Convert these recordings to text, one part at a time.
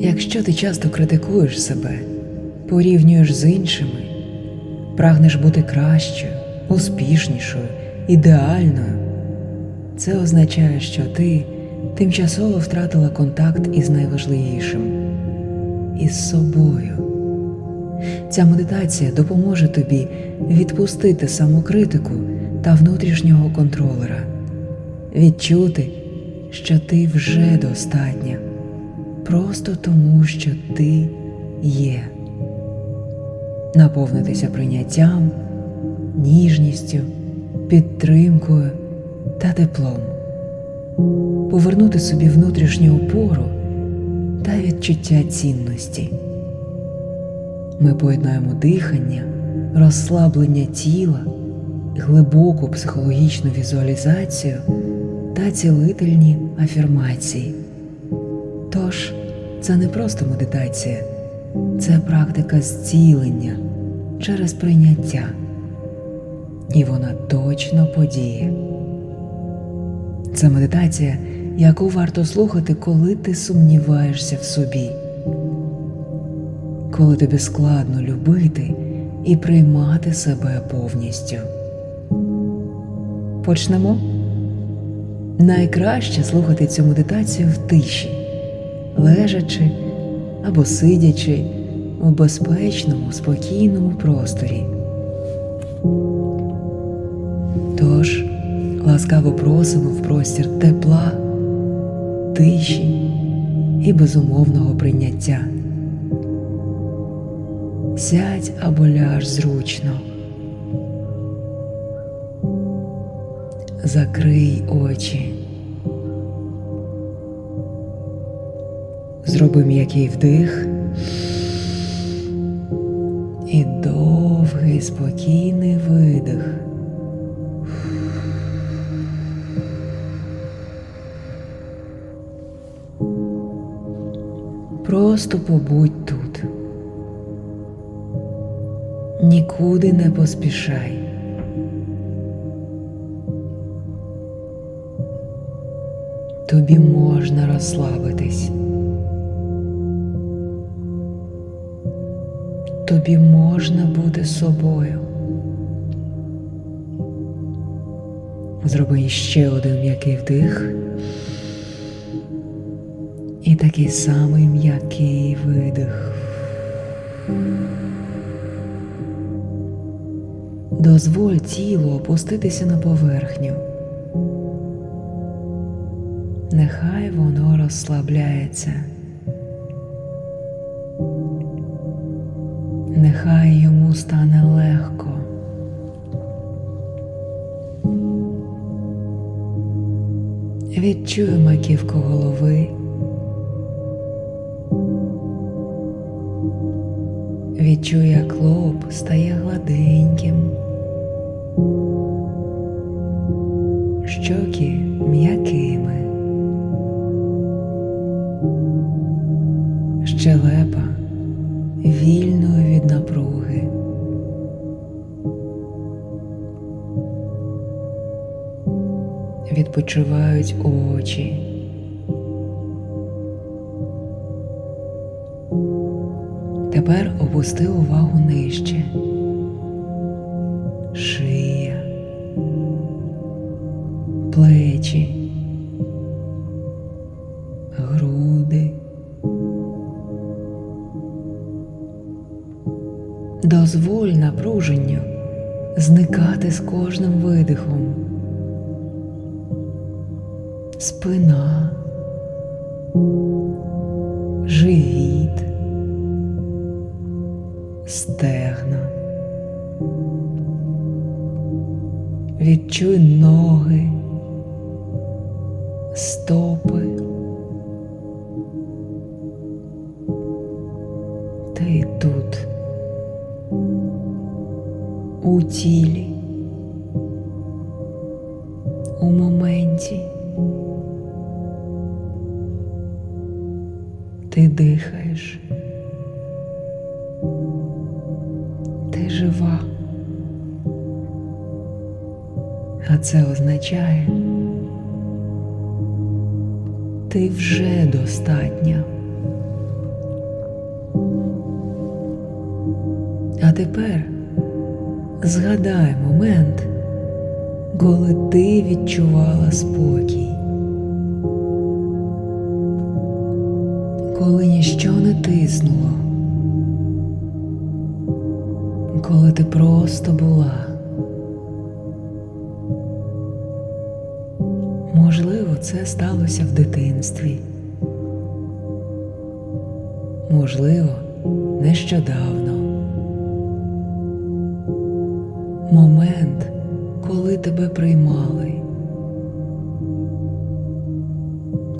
Якщо ти часто критикуєш себе, порівнюєш з іншими, прагнеш бути кращою, успішнішою, ідеальною, це означає, що ти тимчасово втратила контакт із найважливішим із собою. Ця медитація допоможе тобі відпустити самокритику та внутрішнього контролера, відчути, що ти вже достатня, просто тому, що ти є, наповнитися прийняттям, ніжністю, підтримкою та теплом, повернути собі внутрішню опору та відчуття цінності. Ми поєднаємо дихання, розслаблення тіла, глибоку психологічну візуалізацію та цілительні афірмації. Тож, це не просто медитація, це практика зцілення через прийняття, і вона точно подіє. Це медитація, яку варто слухати, коли ти сумніваєшся в собі коли тобі складно любити і приймати себе повністю. Почнемо. Найкраще слухати цю медитацію в тиші, лежачи або сидячи у безпечному, спокійному просторі. Тож ласкаво просимо в простір тепла, тиші і безумовного прийняття. Сядь або ляж зручно. Закрий очі. Зроби м'який вдих і довгий спокійний видих. Просто побудь тут. Нікуди не поспішай. Тобі можна розслабитись. Тобі можна бути собою. Зроби ще один м'який вдих і такий самий м'який видих. Дозволь тілу опуститися на поверхню. Нехай воно розслабляється. Нехай йому стане легко. Відчуй маківку голови. Відчуй, як лоб стає гладеньким, щоки м'якими, щелепа вільною напруги. Відпочивають очі. Тепер опусти увагу нижче. Шия, плечі, зникати з кожним видихом. Спина, живіт стегна. Відчуй ноги, стопи. тілі у моменті ти дихаєш, ти жива, а це означає, ти вже достатня. А тепер згадай момент, коли ти відчувала спокій, коли ніщо не тиснуло, коли ти просто була. Можливо, це сталося в дитинстві. Можливо, нещодавно. Момент, коли тебе приймали,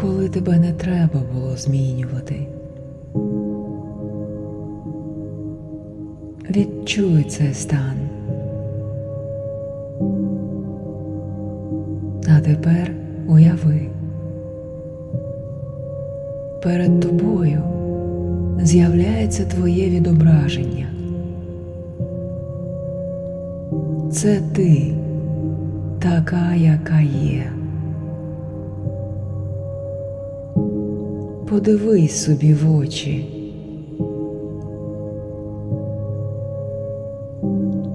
коли тебе не треба було змінювати. Відчуй цей стан. А тепер уяви. Перед тобою з'являється твоє відображення. Це ти, така, яка є. Подивись собі в очі.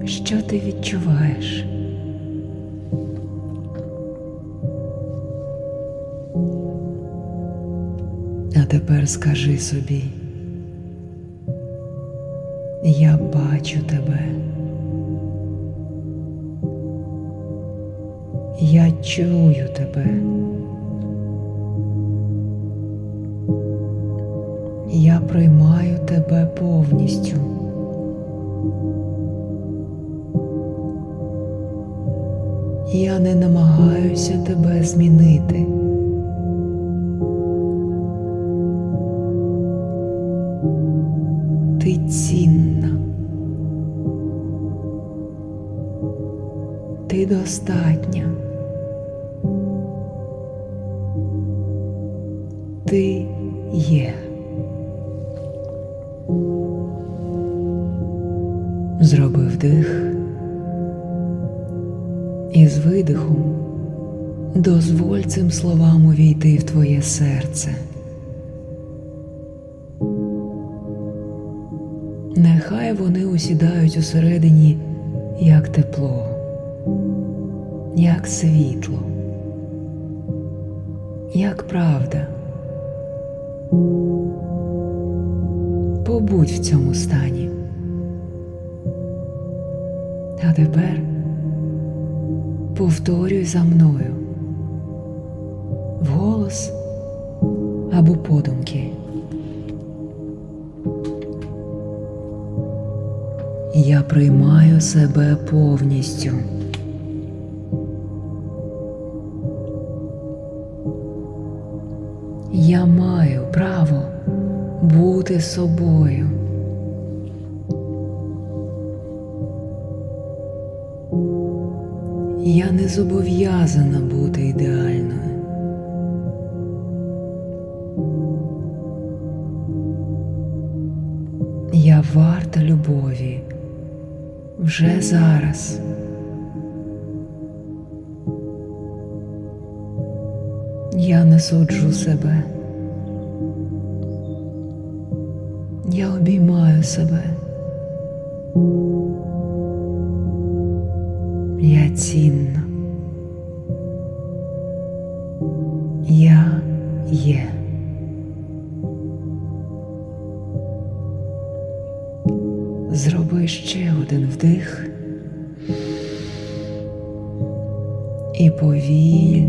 Що ти відчуваєш? А тепер скажи собі, я бачу тебе. Я чую тебе. Я приймаю тебе повністю. Я не намагаюся тебе змінити. Ти цінна. Ти достатня. Ти є. Зроби вдих і з видихом дозволь цим словам увійти в твоє серце. Нехай вони усідають усередині як тепло, як світло, як правда. Побудь в цьому стані. А тепер повторюй за мною вголос або подумки. Я приймаю себе повністю. Я маю право бути собою. Я не зобов'язана бути ідеальною. Я варта любові вже зараз. Я не суджу себе. Я обіймаю себе. Я цінна. Я є. Зроби ще один вдих і повільний,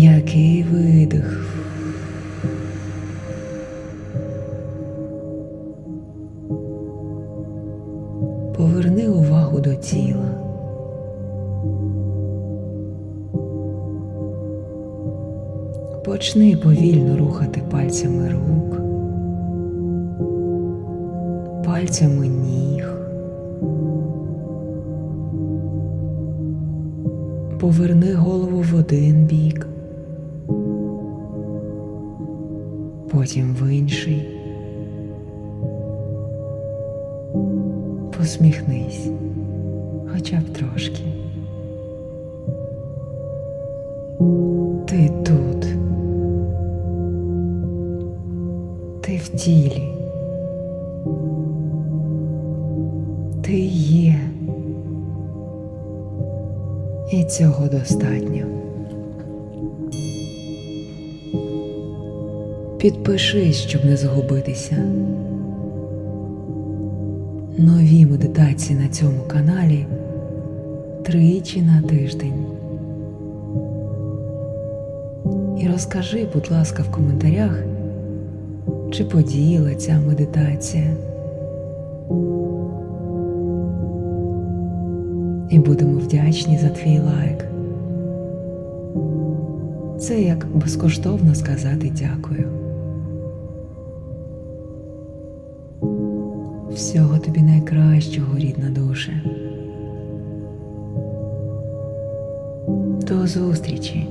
м'який видих. Поверни увагу до тіла. Почни повільно рухати пальцями рук, пальцями ніг. Поверни голову в один бік, потім в інший. Посміхнись, хоча б трошки. Ти тут. Ти в тілі. Ти є. І цього достатньо. Підпишись, щоб не загубитися. Нові медитації на цьому каналі тричі на тиждень. І розкажи, будь ласка, в коментарях, чи подіяла ця медитація. І будемо вдячні за твій лайк. Це як безкоштовно сказати дякую. Всього тобі найкращого, рідна душа. До зустрічі!